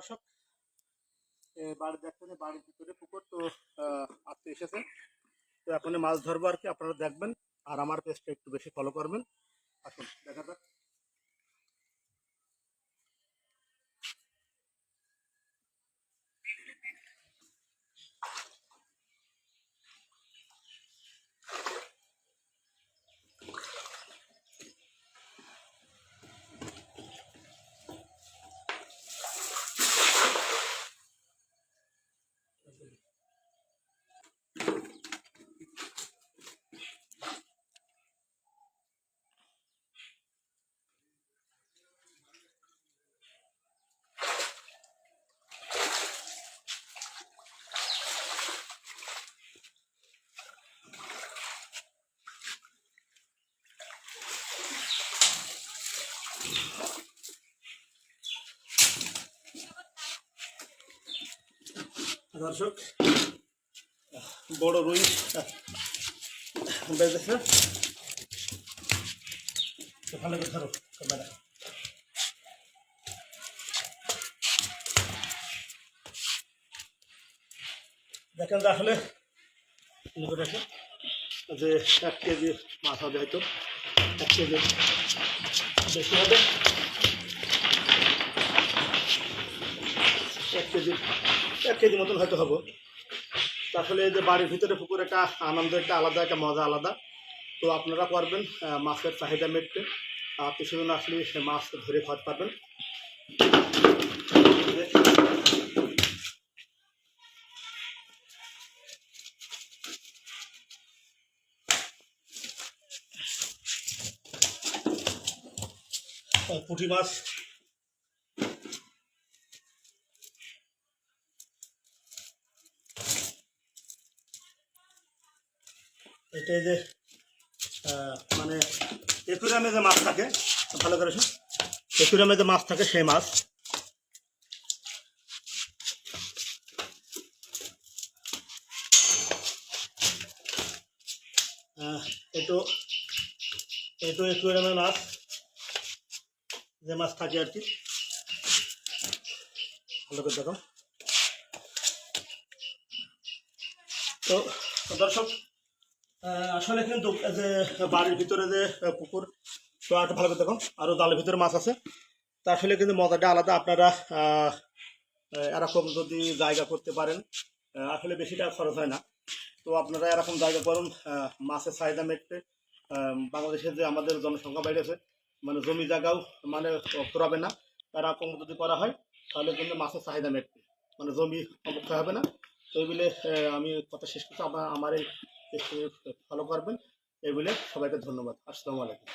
দর্শক বাড়ি দেখতে যে বাড়ির ভিতরে পুকুর, তো আসতে এসেছে। তো এখন মাছ ধরবো আর কি, আপনারা দেখবেন, আর আমার পেজটা একটু বেশি ফলো করবেন। আসুন, দেখা যাক। দর্শক, বড় রুই। বেজেছে তো ভালো ধরো, ক্যামেরা। দেখেন আসলে দেখেন, যে এক কেজি মাছ হবে হয়তো এক কেজি বেশি হবে। এক কেজি এক কেজি মতন হয়তো হব। তাহলে যে বাড়ির ভিতরে পুকুর একটা আনন্দ একটা আলাদা একটা মজা আলাদা। তো আপনারা পারবেন মাছের চাহিদা মেটতে আত্মীয় স্বজন আসলে সে মাছ ধরে খাওয়াতে পারবেন। পুঁটি মাছ এটা যে মানে একুরামে যে মাছ থাকে, ভালো করে শুন। একুরামে যে মাছ থাকে, সেই মাছ। এটো এটো একুরামের মাছ, যে মাছ থাকে আর কি। ভালো করে দেখো। তো, দর্শক আসলে কিন্তু যে বাড়ির ভিতরে যে পুকুর একটা ভালো করে দেখো আরও জালের ভিতরে মাছ আছে। তা আসলে কিন্তু মজাটা আলাদা। আপনারা এরকম যদি জায়গা করতে পারেন আসলে বেশি টাকা খরচ হয় না। তো আপনারা এরকম জায়গা করুন মাছের চাহিদা মেটতে আহ, বাংলাদেশে যে আমাদের জনসংখ্যা বেড়েছে মানে জমি জায়গাও মানে ফুরাবে না। এরকম যদি করা হয় তাহলে কিন্তু মাছের চাহিদা মেটবে মানে জমি অবক্ষয় হবে না। তো বলে আমি কথা শেষ করছি। আমার এই ফলো করবেন। এই বলে সবাইকে ধন্যবাদ। আসসালামু আলাইকুম।